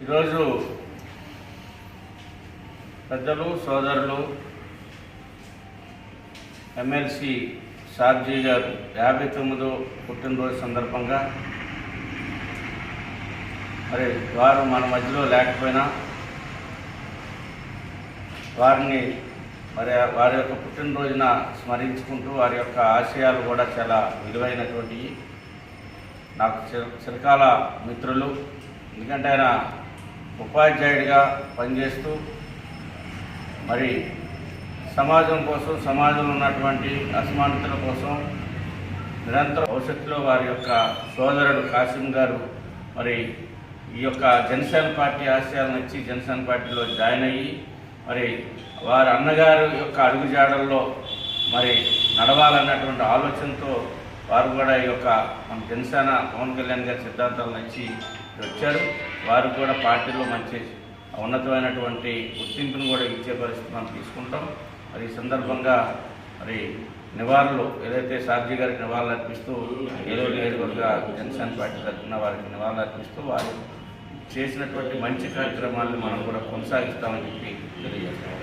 ఈరోజు పెద్దలు సోదరులు ఎమ్మెల్సీ సార్జీ గారు యాభై తొమ్మిదో పుట్టినరోజు సందర్భంగా మరి వారు మన మధ్యలో లేకపోయినా వారిని మరి వారి యొక్క పుట్టినరోజున స్మరించుకుంటూ వారి యొక్క ఆశయాలు కూడా చాలా విలువైనటువంటివి. నాకు చిరకాల మిత్రులు ఎందుకంటే ఆయన ఉపాధ్యాయుడిగా పనిచేస్తూ మరి సమాజం కోసం సమాజంలో ఉన్నటువంటి అసమానతల కోసం నిరంతర భవిష్యత్తులో వారి యొక్క సోదరుడు కాసిం గారు మరి ఈ యొక్క జనసేన పార్టీ ఆశయాలను ఇచ్చి జనసేన పార్టీలో జాయిన్ అయ్యి మరి వారి అన్నగారు యొక్క అడుగుజాడల్లో మరి నడవాలన్నటువంటి ఆలోచనతో వారు కూడా ఈ యొక్క మన జనసేన పవన్ కళ్యాణ్ గారి సిద్ధాంతాలను ఇచ్చి వచ్చారు వారు కూడా పార్టీలో మంచి ఉన్నతమైనటువంటి గుర్తింపును కూడా ఇచ్చే పరిస్థితి మనం తీసుకుంటాం. మరి ఈ సందర్భంగా మరి నివాళులు ఏదైతే సార్జీ గారికి నివాళులు అర్పిస్తూ ఏదో నియోజకవర్గ జనసేన పార్టీ తరఫున వారికి నివాళులు అర్పిస్తూ వారు చేసినటువంటి మంచి కార్యక్రమాలను మనం కూడా కొనసాగిస్తామని చెప్పి తెలియజేస్తాం